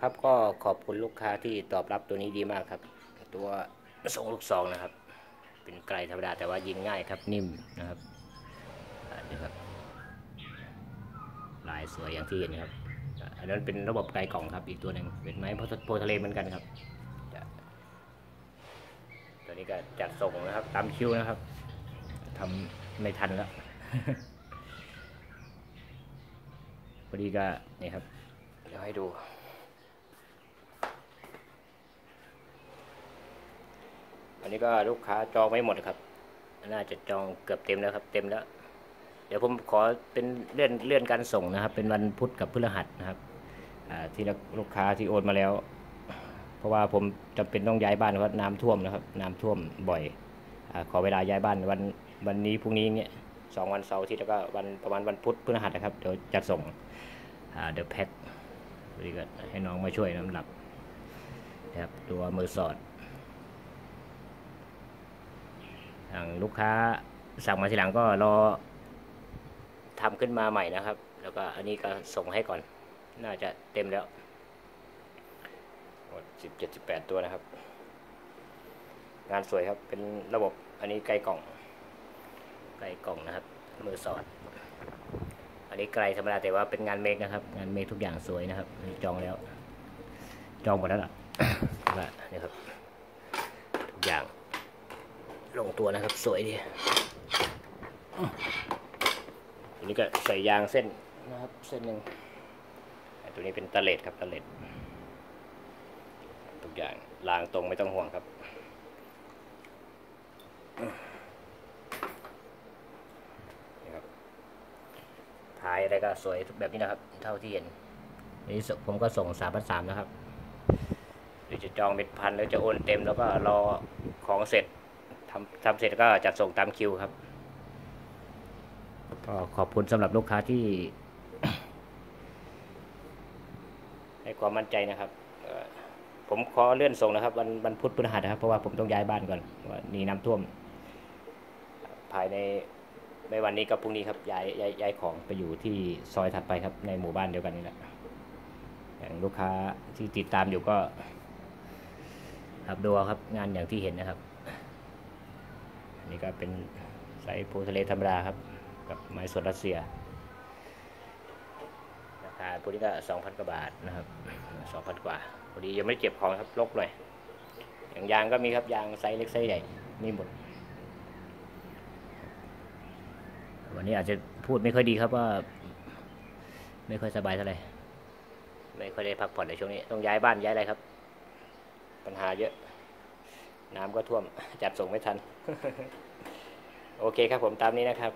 ครับก็ขอบคุณลูกค้าที่ตอบรับตัวนี้ดีมากครับ ตัวทรงลูกซองนะครับ เป็นไกลธรรมดาแต่ว่ายิงง่ายครับนิ่มนะครับนี่ครับลายสวยอย่างที่เห็นครับอันนั้นเป็นระบบไกลกล่องครับ อีกตัวหนึ่งเป็นไม้โพทะเลเหมือนกันครับตัวนี้ก็จัดส่งนะครับ ตามคิวนะครับทำไม่ทันแล้วพอดีก็นี่ครับเดี๋ยวให้ดู อันนี้ก็ลูกค้าจองไม่หมดครับ น่าจะจองเกือบเต็มแล้วครับ เต็มแล้ว เดี๋ยวผมขอเป็นเลื่อนเลื่อนการส่งนะครับ เป็นวันพุธกับพฤหัสนะครับที่ลูกค้าที่โอนมาแล้ว เพราะว่าผมจำเป็นต้องย้ายบ้านเพราะน้ำท่วมนะครับ น้ำท่วมบ่อยอขอเวลาย้ายบ้านวันวันนี้พรุ่งนี้เงี้ยสองวันเสาร์อาที่แล้วก็วันประมาณวันพุธพฤหัสนะครับเดี๋ยวจัดส่งเดี๋ยวแพ็คพอดีก็ให้น้องมาช่วยน้ำหนักนะครับตัวมือสอด ทางลูกค้าสั่งมาทีหลังก็รอทำขึ้นมาใหม่นะครับ แล้วก็อันนี้ก็ส่งให้ก่อน น่าจะเต็มแล้วหมดสิบเจ็ดสิบแปดตัวนะครับ งานสวยครับ เป็นระบบอันนี้ไกลกล่อง ไกลกล่องนะครับ มือสอด อันนี้ไกลธรรมดาแต่ว่าเป็นงานเมคนะครับ งานเมคทุกอย่างสวยนะครับ จองแล้ว จองหมดแล้วล่ะนี่ครับ ลงตัวนะครับ สวยดีอันนี้ก็ใส่ยางเส้นนะครับ เส้นหนึ่งต่ตัวนี้เป็นตะเลดครับตะเลดทุกอย่างลางตรงไม่ต้องห่วงครับนี่ครับท้ายอะไรก็สวยแบบนี้นะครับ เท่าที่เห็นนี่ผมก็ส่งสามพันสามนะครับหรือจะจองเป็นพันแล้วจะโอนเต็มแล้วก็รอของเสร็จ ทำทำเสร็จก็จัดส่งตามคิวครับก็ขอบคุณสำหรับลูกค้าที่ให้ความมั่นใจนะครับเอ่อผมขอเลื่อนส่งนะครับวันวันพุธพฤหัสนะครับ เพราะว่าผมต้องย้ายบ้านก่อนว่านี่น้ำท่วม ภายในไม่วันนี้ก็พรุ่งนี้ครับย้ายย้ายย้ายของไปอยู่ที่ซอยถัดไปครับ ในหมู่บ้านเดียวกันนี่แหละอย่างลูกค้าที่ติดตามอยู่ก็ครับดูเอาครับงานอย่างที่เห็นนะครับอั นนี้ก็เป็นไซส์ปูทะเลธรรมดาครับ กับไม้สดรัสเซีย ราคาพวกนี้ก็สองพันกว่าบาทนะครับสองพันกว่าพอดียังไม่เก็บของครับลกหน่อยอย่างยางก็มีครับยางไซส์เล็กไซส์ใหญ่มีหมดวันนี้อาจจะพูดไม่ค่อยดีครับว่า ไม่ค่อยสบายเท่าไหร่ไม่ค่อยได้พักผ่อนในช่วงนี้ ต้องย้ายบ้านย้ายอะไรครับ ปัญหาเยอะ น้ำก็ท่วมจัดส่งไม่ทัน โอเคครับผมตามนี้นะครับ